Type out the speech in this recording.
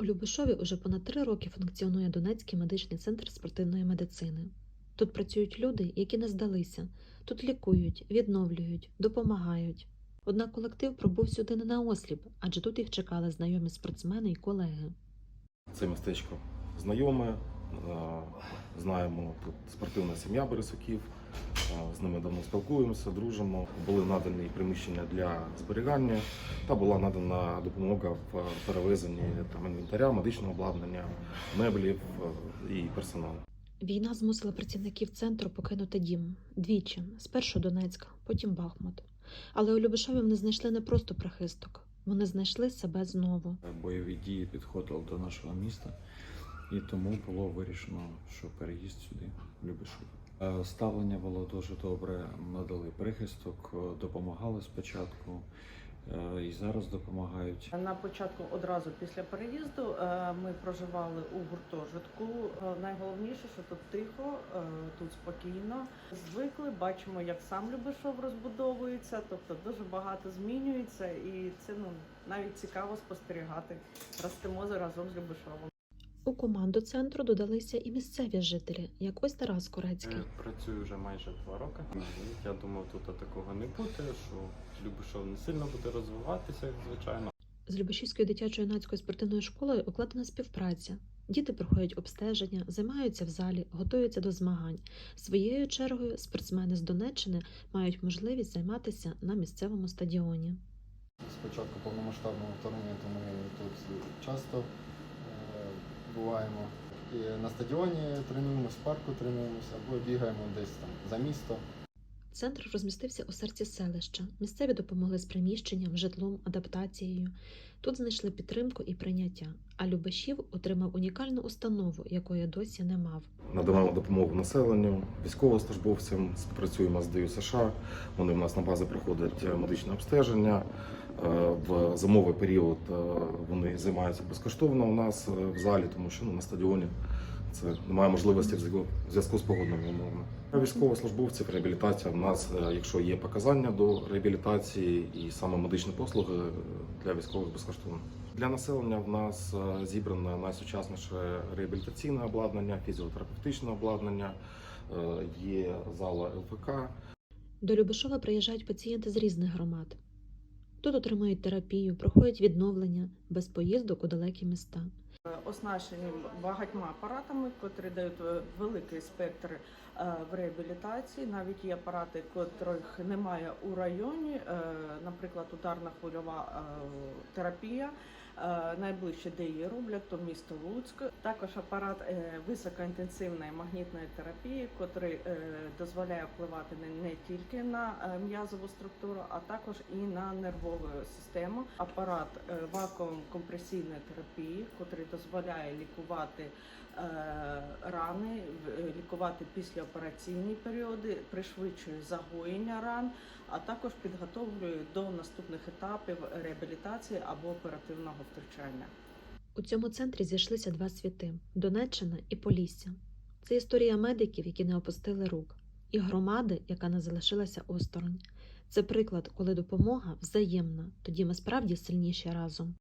У Любишові уже понад три роки функціонує Донецький медичний центр спортивної медицини. Тут працюють люди, які не здалися. Тут лікують, відновлюють, допомагають. Однак колектив пробув сюди не на осліп, адже тут їх чекали знайомі спортсмени і колеги. Це містечко знайоме. е, Знаємо тут спортивна сім'я Борисуків. З ними давно спілкуємося, дружимо. Були надані приміщення для зберігання та була надана допомога в перевезенні там інвентаря, медичного обладнання, меблів е, і персоналу. Війна змусила працівників центру покинути дім двічі: спершу Донецька, потім Бахмут. Але у Любишові вони знайшли не просто прихисток, вони знайшли себе знову. бойові дії підходили до нашого міста, і тому було вирішено, що переїзд сюди в Е, Ставлення було дуже добре. Надали прихисток, е, допомагали спочатку е, і зараз допомагають. На початку одразу після переїзду ми проживали у гуртожитку. Найголовніше, що тут тихо, тут спокійно. Звикли, бачимо, як сам Любишов розбудовується, тобто дуже багато змінюється, і це ну навіть цікаво спостерігати. Ростемо разом з Любишовом. У команду центру додалися і місцеві жителі, як ось Тарас Корецький. Е, Працюю вже майже два роки. Я думав, тут такого не буде, що Любишов не сильно буде розвиватися, як звичайно. З Любешівською дитячо-юнацькою спортивною школою укладена співпраця. Діти проходять обстеження, займаються в залі, готуються до змагань. Своєю чергою спортсмени з Донеччини мають можливість займатися на місцевому стадіоні. Спочатку повномасштабного вторгнення, то ми тут часто буваємо. І на стадіоні тренуємося, в парку тренуємося або бігаємо десь там за місто. Центр розмістився у серці селища. Місцеві допомогли з приміщенням, житлом, адаптацією. Тут знайшли підтримку і прийняття. А Любешів отримав унікальну установу, якої досі не мав. Надаємо допомогу населенню, військовослужбовцям, співпрацюємо з ДЮ США. Вони в нас на базі проходять е, медичне обстеження. Е, В зимовий період е, вони займаються безкоштовно у нас в залі, тому що ну, на стадіоні це немає можливості в зв'язку- з погодними умовами. Військовослужбовців, реабілітація в нас, е, якщо є показання до реабілітації і саме медичні послуги е, для військових безкоштовно. Для населення в нас е, зібране найсучасніше реабілітаційне обладнання, фізіотерапевтичне обладнання, є зала ЛФК, До Любешова приїжджають пацієнти з різних громад. Тут отримують терапію, проходять відновлення без поїздок у далекі міста. Е, Оснащені багатьма апаратами, котрі дають е, великий спектр е, в реабілітації. Навіть є апарати, котрих немає у районі, наприклад, ударна хвильова терапія. Е, Найближче, де її роблять, то місто Луцьк. Також апарат е, високоінтенсивної магнітної терапії, котрий е, дозволяє впливати не, тільки на м'язову структуру, а також і на нервову систему. Апарат е, вакуум-компресійної терапії, котрий дозволяє лікувати рани, лікувати післяопераційні періоди, пришвидшує загоєння ран, а також підготовлює до наступних етапів реабілітації або оперативного втручання. У цьому центрі зійшлися два світи Донеччина і Полісся. Це історія медиків, які не опустили рук, і громади, яка не залишилася осторонь. Це приклад, коли допомога взаємна, тоді ми справді сильніші разом.